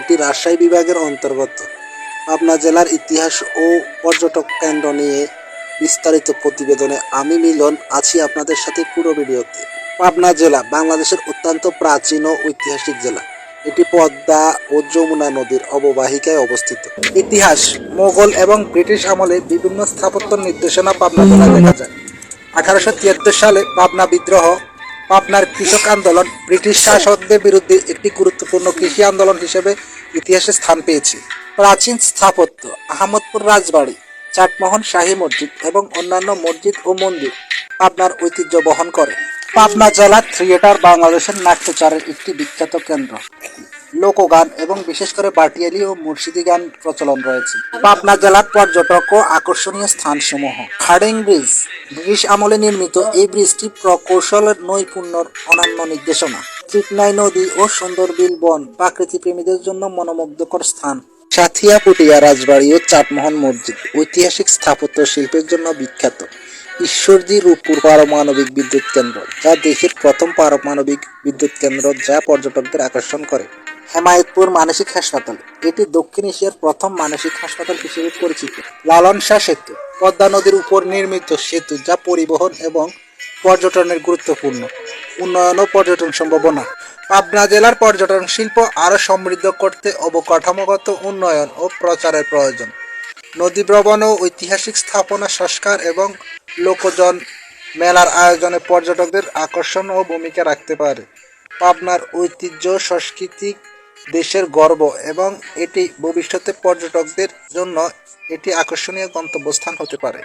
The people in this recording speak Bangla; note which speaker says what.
Speaker 1: এটি রাজশাহী বিভাগের অন্তর্গত। পাবনা জেলার ইতিহাস ও পর্যটক কেন্দ্র নিয়ে বিস্তারিত প্রতিবেদনে আমি মিলন আছি আপনাদের সাথে পুরো ভিডিওতে। পাবনা জেলা বাংলাদেশের অত্যন্ত প্রাচীন ও ঐতিহাসিক জেলা। এটি পদ্মা ও যমুনা নদীর অববাহিকায় অবস্থিত। ইতিহাস, মোগল এবং ব্রিটিশ আমলে বিভিন্ন স্থাপত্য নির্দেশনা পাবনা জেলায় দেখা যায়। আঠারোশো তিয়াত্তর সালে পাবনা বিদ্রোহ পাবনার কৃষক আন্দোলন ব্রিটিশ শাসকদের বিরুদ্ধে একটি গুরুত্বপূর্ণ কৃষি আন্দোলন হিসেবে ইতিহাসে স্থান পেয়েছে। প্রাচীন স্থাপত্য, আহমদপুর রাজবাড়ি, চাটমোহন শাহী মসজিদ এবং অন্যান্য মসজিদ ও মন্দির পাবনার ঐতিহ্য বহন করে। পাবনা জেলা থিয়েটার বাংলাদেশের নাট্যচারের একটি বিখ্যাত কেন্দ্র। লোকগান এবং বিশেষ করে বাটিয়ালি ও মুর্শিদি গান প্রচলন রয়েছে। পাবনা জেলার পর্যটক ও আকর্ষণীয় স্থানসমূহ। হার্ডিং ব্রিজ, ব্রিটিশ আমলে নির্মিত এই ব্রিজটি প্রকৌশলের নৈপুণ্যর অনন্য নির্দেশনা। চিকনাই নদী ও সুন্দর বিল বন প্রাকৃতি প্রেমীদের জন্য মনোমুগ্ধকর স্থান। সাথিয়া, পুটিয়া, রাজবাড়ি ও চাটমোহন মসজিদ ঐতিহাসিক স্থাপত্য শিল্পের জন্য বিখ্যাত। ঈশ্বরদী রূপপুর পারমাণবিক বিদ্যুৎ কেন্দ্র, যা দেশের প্রথম পারমাণবিক বিদ্যুৎ কেন্দ্র যা পর্যটকদের আকর্ষণ করে। হেমায়তপুর মানসিক হাসপাতাল। এটি দক্ষিণ এশিয়ার প্রথম মানসিক হাসপাতাল হিসেবে পরিচিত। লালন শাহ সেতু, পদ্মা নদীর উপর নির্মিত সেতু যা পরিবহন এবং পর্যটনের গুরুত্বপূর্ণ উন্নয়ন ও পর্যটন সম্ভাবনা। পাবনা জেলার পর্যটন শিল্প আরও সমৃদ্ধ করতে অবকাঠামোগত উন্নয়ন ও প্রচারের প্রয়োজন। নদী ভ্রমণ ও ঐতিহাসিক স্থাপনা সংস্কার এবং লোকজন মেলার আয়োজনে পর্যটকদের আকর্ষণ ও ভূমিকা রাখতে পারে। পাবনার ঐতিহ্য, সংস্কৃতি দেশের গর্ব এবং এটি ভবিষ্যতে পর্যটকদের জন্য এটি আকর্ষণীয় গন্তব্যস্থান হতে পারে।